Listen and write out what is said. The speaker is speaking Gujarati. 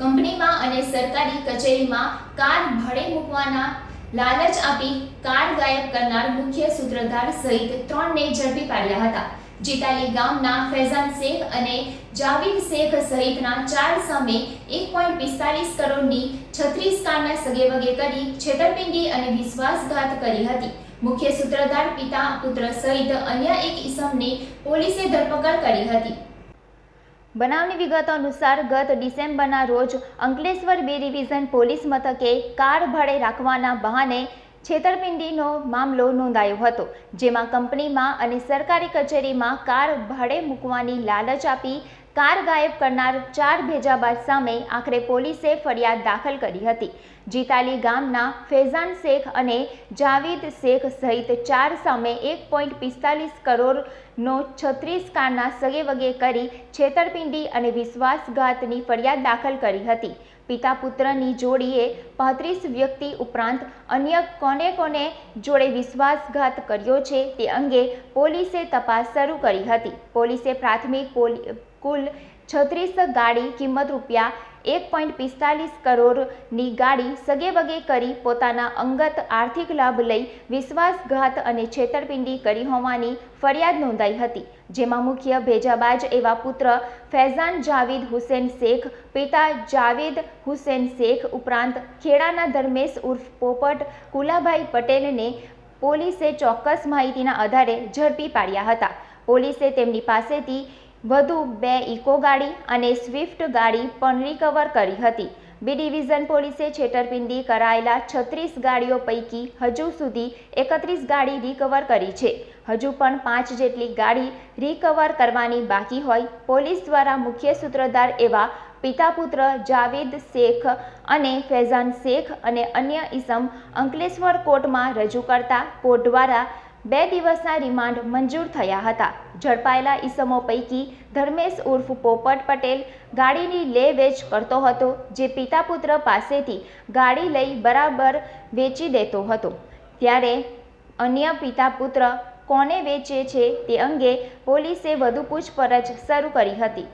કંપનીમાં અને સરકારી કચેરીમાં કાર ભાડે મૂકવાના લાલચ આપી કાર ગાયબ કરનાર મુખ્ય સૂત્રધાર સહિત ત્રણને ઝડપી પાડ્યા હતા. જીતાલી ગામના ફૈઝાન શેખ અને જાવીદ શેખ સહિતના ચાર સામે એક પોઈન્ટ પિસ્તાલીસ કરોડની છત્રીસ કારના સગેવગે કરી છેતરપિંડી અને વિશ્વાસઘાત કરી હતી. મુખ્ય સૂત્રધાર પિતા પુત્ર સહિત અન્ય એક ઈસમને પોલીસે ધરપકડ કરી હતી. બનાવની વિગતો અનુસાર ગત ડિસેમ્બરના રોજ અંકલેશ્વર બે ડિવિઝન પોલીસ મથકે કાર ભાડે રાખવાના બહાને છેતરપિંડીનો મામલો નોંધાયો હતો, જેમાં કંપનીમાં અને સરકારી કચેરીમાં કાર ભાડે મૂકવાની લાલચ આપી કાર ગાયબ કરનાર ચાર ભેજાબાજ સામે આખરે પોલીસે ફરિયાદ દાખલ કરી હતી. જીતાલી ગામના ફેઝાન શેખ અને જાવીદ શેખ સહિત ચાર સામે એક પોઈન્ટ પિસ્તાલીસ કરોડનો છત્રીસ કારના સગેવગે કરી છેતરપિંડી અને વિશ્વાસઘાતની ફરિયાદ દાખલ કરી હતી. પિતા પુત્રની જોડીએ પાંત્રીસ વ્યક્તિ ઉપરાંત અન્ય કોને કોને જોડે વિશ્વાસઘાત કર્યો છે તે અંગે પોલીસે તપાસ શરૂ કરી હતી. પોલીસે પ્રાથમિક કુલ છત્રીસ ગાડી કિંમત રૂપિયા એક પોઈન્ટ પિસ્તાલીસ કરોડની ગાડી સગેવગે કરી પોતાના અંગત આર્થિક લાભ લઈ વિશ્વાસઘાત અને છેતરપિંડી કરી હોવાની ફરિયાદ નોંધાઈ હતી, જેમાં મુખ્ય ભેજાબાજ એવા પુત્ર ફૈઝાન જાવીદ હુસેન શેખ, પિતા જાવેદ હુસેન શેખ ઉપરાંત ખેડાના ધર્મેશ ઉર્ફ પોપટ કુલાભાઈ પટેલને પોલીસે ચોક્કસ માહિતીના આધારે ઝડપી પાડ્યા હતા. પોલીસે તેમની પાસેથી વધુ બે ઇકો ગાડી અને સ્વિફ્ટ ગાડી પણ રિકવર કરી હતી. બી ડિવિઝન પોલીસે છેતરપિંડી કરાયેલા છત્રીસ ગાડીઓ પૈકી હજુ સુધી એકત્રીસ ગાડી રિકવર કરી છે. હજુ પણ પાંચ જેટલી ગાડી રિકવર કરવાની બાકી હોય, પોલીસ દ્વારા મુખ્ય સૂત્રધાર એવા પિતા પુત્ર જાવેદ શેખ અને ફૈઝાન શેખ અને અન્ય ઈસમ અંકલેશ્વર કોર્ટમાં રજૂ કરતા કોર્ટ દ્વારા બે દિવસના રિમાન્ડ મંજૂર થયા હતા. ઝડપાયેલા ઈસમો પૈકી ધર્મેશ ઉર્ફ પોપટ પટેલ ગાડીની લે વેચ કરતો હતો, જે પિતા પુત્ર પાસેથી ગાડી લઈ બરાબર વેચી દેતો હતો. ત્યારે અન્ય પિતા પુત્ર કોને વેચે છે તે અંગે પોલીસે વધુ પૂછપરછ શરૂ કરી હતી.